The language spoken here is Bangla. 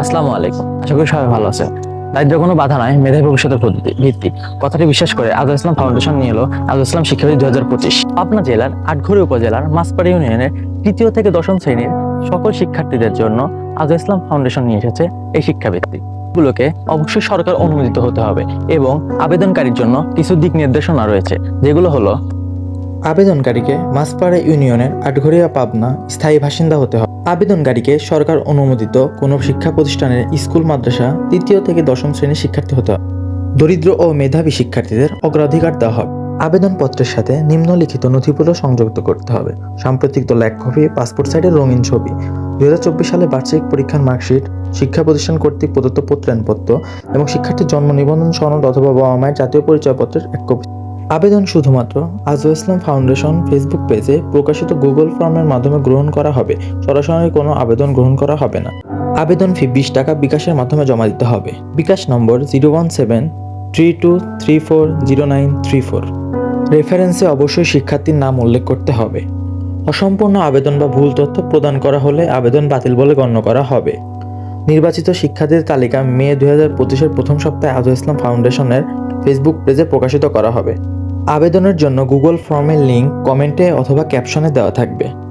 আসসালামু আলাইকুম। আশা করি সবাই ভালো আছেন। দারিদ্র কোনো বাধা নয়, মেধাবী ভবিষ্যতের ভিত্তিক। কথাটি বিশ্বাস করে আজল ইসলাম ফাউন্ডেশন নিয়ে এলো আজল ইসলাম শিক্ষাবৃত্তি দুই হাজার পঁচিশ। পাবনা জেলার আটঘরি উপজেলার মাসপাড়ি ইউনিয়নের তৃতীয় থেকে দশম শ্রেণির সকল শিক্ষার্থীদের জন্য আজল ইসলাম ফাউন্ডেশন নিয়ে এসেছে এই শিক্ষাবৃত্তি। গুলোকে অবশ্যই সরকার অনুমোদিত হতে হবে এবং আবেদনকারীর জন্য কিছু দিক নির্দেশনা রয়েছে, যেগুলো হলো আবেদনকারীকে মাসপাড়া ইউনিয়নের আটঘরিয়া পাবনা স্থায়ী বাসিন্দা হতে হবে। আবেদনকারীকে সরকার অনুমোদিত কোনো শিক্ষা প্রতিষ্ঠানের স্কুল, মাদ্রাসা তৃতীয় থেকে দশম শ্রেণির শিক্ষার্থী হতে হবে। দরিদ্র ও মেধাবী শিক্ষার্থীদের অগ্রাধিকার দেওয়া হবে। আবেদনপত্রের সাথে নিম্নলিখিত নথিপত্র সংযুক্ত করতে হবে। সাম্প্রতিক দল এক কপি পাসপোর্ট সাইজের রঙিন ছবি। দুই হাজার চব্বিশ সালে বার্ষিক পরীক্ষার মার্কশিট, শিক্ষা প্রতিষ্ঠান কর্তৃক প্রদত্ত প্রত্যয়নপত্র এবং শিক্ষার্থীর জন্ম নিবন্ধন সনদ অথবা বাবা মায়ের জাতীয় পরিচয়পত্রের এক কপি। আবেদন শুধুমাত্র আজও ইসলাম ফাউন্ডেশন ফেসবুক পেজে প্রকাশিত গুগল ফর্মের মাধ্যমে গ্রহণ করা হবে। সরাসরি কোনো আবেদন গ্রহণ করা হবে না। আবেদন ফি বিশ টাকা বিকাশের মাধ্যমে জমা দিতে হবে। BKash number zero one seven three two three four zero nine three four. রেফারেন্সে অবশ্যই শিক্ষার্থীর নাম উল্লেখ করতে হবে। অসম্পূর্ণ আবেদন বা ভুল তথ্য প্রদান করা হলে আবেদন বাতিল বলে গণ্য করা হবে। নির্বাচিত শিক্ষার্থীর তালিকা মে দুই হাজার পঁচিশের প্রথম সপ্তাহে আজও ইসলাম ফাউন্ডেশনের ফেসবুক পেজে প্রকাশিত করা হবে। আবেদনের জন্য গুগল ফর্মের লিঙ্ক কমেন্টে অথবা ক্যাপশনে দেওয়া থাকবে।